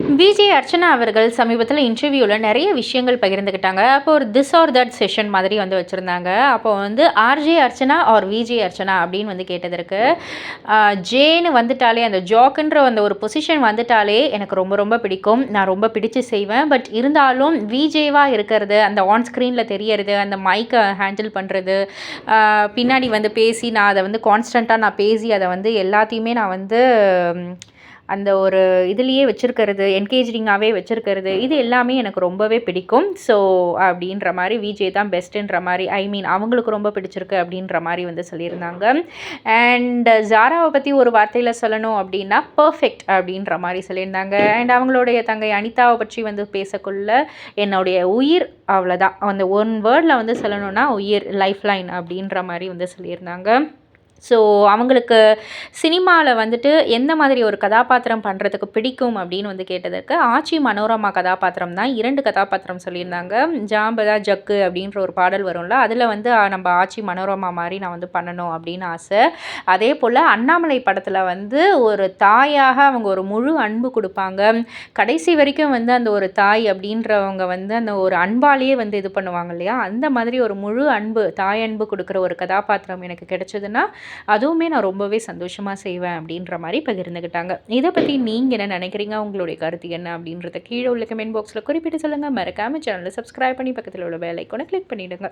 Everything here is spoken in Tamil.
விஜே அர்ச்சனா அவர்கள் சமீபத்தில் இன்டர்வியூவில் நிறைய விஷயங்கள் பகிர்ந்துக்கிட்டாங்க அப்போ ஒரு திஸ் ஆர் தட் செஷன் மாதிரி வந்து வச்சுருந்தாங்க. அப்போ வந்து RJ Archana or VJ Archana அப்படின்னு வந்து கேட்டதற்கு ஜேன்னு வந்துட்டாலே அந்த ஜாக்குன்ற அந்த ஒரு பொசிஷன் வந்துட்டாலே எனக்கு ரொம்ப ரொம்ப பிடிக்கும். நான் ரொம்ப பிடிச்சு செய்வேன். பட் இருந்தாலும் விஜேவாக இருக்கிறது அந்த ஆன் ஸ்க்ரீனில் தெரியறது அந்த மைக்கை ஹேண்டில் பண்ணுறது பின்னாடி வந்து பேசி நான் அதை வந்து கான்ஸ்டண்ட்டாக நான் பேசி அதை வந்து எல்லாத்தையுமே நான் வந்து அந்த ஒரு இதுலேயே வச்சுருக்கிறது என்கேஜிங்காகவே வச்சுருக்கிறது இது எல்லாமே எனக்கு ரொம்பவே பிடிக்கும். ஸோ அப்படின்ற மாதிரி விஜய் தான் பெஸ்ட்டுன்ற மாதிரி ஐ மீன் அவங்களுக்கு ரொம்ப பிடிச்சிருக்கு அப்படின்ற மாதிரி வந்து சொல்லியிருந்தாங்க. அண்ட் ஜாராவை பற்றி ஒரு வார்த்தையில் சொல்லணும் அப்படின்னா பர்ஃபெக்ட் அப்படின்ற மாதிரி சொல்லியிருந்தாங்க. அண்ட் அவங்களுடைய தங்கை அனிதாவை பற்றி வந்து பேசக்குள்ள என்னுடைய உயிர் அவ்வளோதான் அந்த ஒன் வேர்டில் வந்து சொல்லணும்னா உயிர் லைஃப் லைன் அப்படின்ற மாதிரி வந்து சொல்லியிருந்தாங்க. ஸோ அவங்களுக்கு சினிமாவில் வந்துட்டு எந்த மாதிரி ஒரு கதாபாத்திரம் பண்ணுறதுக்கு பிடிக்கும் அப்படின்னு வந்து கேட்டதற்கு ஆச்சி மனோரமா கதாபாத்திரம் தான் இரண்டு கதாபாத்திரம் சொல்லியிருந்தாங்க. ஜாம்பதா ஜக்கு அப்படின்ற ஒரு பாடல் வரும்ல அதில் வந்து நம்ம ஆச்சி மனோரமா மாதிரி நான் வந்து பண்ணணும் அப்படின்னு ஆசை. அதே போல் அண்ணாமலை படத்தில் வந்து ஒரு தாயாக அவங்க ஒரு முழு அன்பு கொடுப்பாங்க. கடைசி வரைக்கும் வந்து அந்த ஒரு தாய் அப்படின்றவங்க வந்து அந்த ஒரு அன்பாலேயே வந்து இது பண்ணுவாங்க இல்லையா? அந்த மாதிரி ஒரு முழு அன்பு தாய் அன்பு கொடுக்குற ஒரு கதாபாத்திரம் எனக்கு கிடைச்சதுன்னா அதுவுமே நான் ரொம்பவே சந்தோஷமாக செய்வேன் அப்படின்ற மாதிரி பகிர்ந்துக்கிட்டாங்க இதை பற்றி நீங்கள் என்ன நினைக்கிறீங்க? உங்களுடைய கருத்து என்ன? அப்படின்றத கீழே உள்ள கமெண்ட் பாக்ஸில் குறிப்பிட்டு சொல்லுங்கள் மறக்காமல் சேனலை சப்ஸ்கிரைப் பண்ணி பக்கத்தில் உள்ள பெல் கிளிக் பண்ணிவிடுங்க